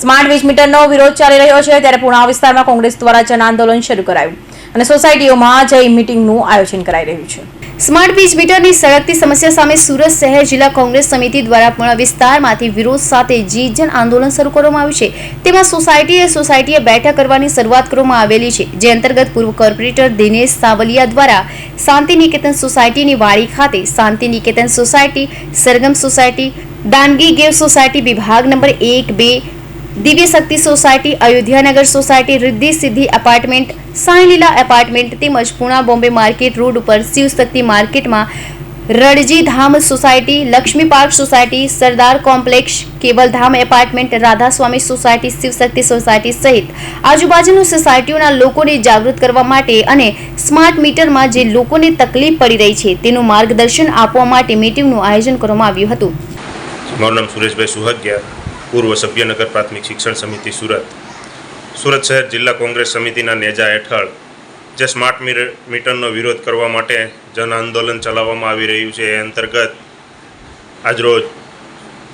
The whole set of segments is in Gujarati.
સ્માર્ટ વીજ મીટરનો વિરોધ ચાલી રહ્યો છે ત્યારે પુણા વિસ્તારમાં કોંગ્રેસ દ્વારા જન આંદોલન શરૂ કરાયું અને સોસાયટીઓમાં જઈ મીટિંગનું આયોજન કરાઈ રહ્યું છે. સ્માર્ટ વીજ મીટરની સળગતી સમસ્યા સામે સુરત શહેર જિલ્લા કોંગ્રેસ સમિતિ દ્વારા પૂર્ણ વિસ્તારમાંથી વિરોધ સાથે જી જન આંદોલન શરૂ કરવામાં આવ્યું છે. તેમાં સોસાયટીએ સોસાયટીએ બેઠક કરવાની શરૂઆત કરવામાં આવેલી છે, જે અંતર્ગત પૂર્વ કોર્પોરેટર દિનેશ સાવલિયા દ્વારા શાંતિ નિકેતન સોસાયટીની વાડી ખાતે શાંતિ નિકેતન સોસાયટી, સરગમ સોસાયટી, દાનગી ગેવ સોસાયટી વિભાગ નંબર એક બે Divya Shakti society, Ayodhyanagar society, Riddhi Siddhi apartment Saileela apartment તેમજ પુણા બોમ્બે માર્કેટ રોડ ઉપર શિવશક્તિ માર્કેટમાં Ranji Dham society, Laxmi park society, Sardar complex Kevaldham apartment, Radhaswami society Shivshakti society સહિત આજુબાજુની સોસાયટીઓના લોકોને જાગૃત કરવા માટે અને સ્માર્ટ મીટરમાં જે લોકોને તકલીફ પડી રહી છે તેનું માર્ગદર્શન આપવા માટે મીટિંગનું આયોજન કરવામાં આવ્યું હતું. મારું નામ સુરેશભાઈ સુહાગિયા. પૂર્વ સભ્યનગર પ્રાથમિક શિક્ષણ સમિતિ સુરત. સુરત શહેર જિલ્લા કોંગ્રેસ સમિતિના નેજા હેઠળ જે સ્માર્ટ મીર, મીટરનો વિરોધ કરવા માટે જન આંદોલન ચલાવવામાં આવી રહ્યું છે, એ અંતર્ગત આજરોજ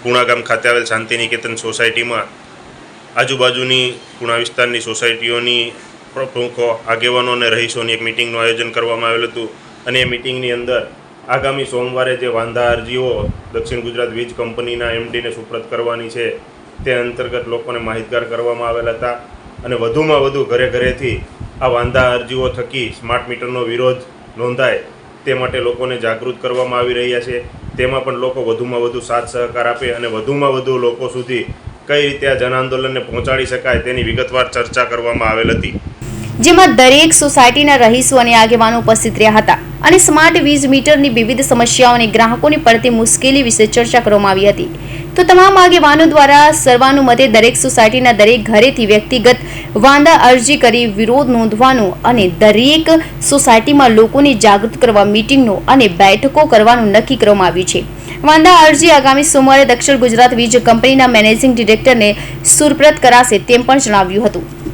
પૂણા ગામ ખાતે આવેલ શાંતિનિકેતન સોસાયટીમાં આજુબાજુની પૂણા વિસ્તારની સોસાયટીઓની પ્રમુખો, આગેવાનો અને રહીશોની એક મિટિંગનું આયોજન કરવામાં આવેલું હતું. અને એ મિટિંગની અંદર આગામી સોમવારે જે વાંધા અરજીઓ દક્ષિણ ગુજરાત વીજ કંપનીના એમડીને સુપ્રત કરવાની છે, તે અંતર્ગત લોકોને માહિતગાર કરવામાં આવેલા હતા અને વધુમાં વધુ ઘરે ઘરેથી આ વાંધા અરજીઓ થકી સ્માર્ટ મીટરનો વિરોધ નોંધાય તે માટે લોકોને જાગૃત કરવામાં આવી રહ્યા છે. તેમાં પણ લોકો વધુમાં વધુ સાથ સહકાર આપે અને વધુમાં વધુ લોકો સુધી કઈ રીતે આ જન આંદોલનને પહોંચાડી શકાય તેની વિગતવાર ચર્ચા કરવામાં આવેલ હતી. જેમાં દરેક સોસાયટીના રહીશો અને આગેવાનો ઉપસ્થિત રહ્યા હતા અને સ્માર્ટ વીજ મીટરની વિવિધ સમસ્યાઓ અને ગ્રાહકોની પડતી મુશ્કેલી વિશે ચર્ચા કરવામાં આવી હતી. તો તમામ આગેવાનો દ્વારા સર્વાનુમતે દરેક સોસાયટીના દરેક ઘરેથી વ્યક્તિગત વાંધા અરજી કરી વિરોધ નોંધવાનો અને દરેક સોસાયટીમાં લોકોને જાગૃત કરવા મીટિંગનો અને બેઠકો કરવાનું નક્કી કરવામાં આવ્યું છે. વાંધા અરજી આગામી સોમવારે દક્ષિણ ગુજરાત વીજ કંપનીના મેનેજિંગ ડિરેક્ટરને સુરપ્રત કરાશે તેમ પણ જણાવ્યું હતું.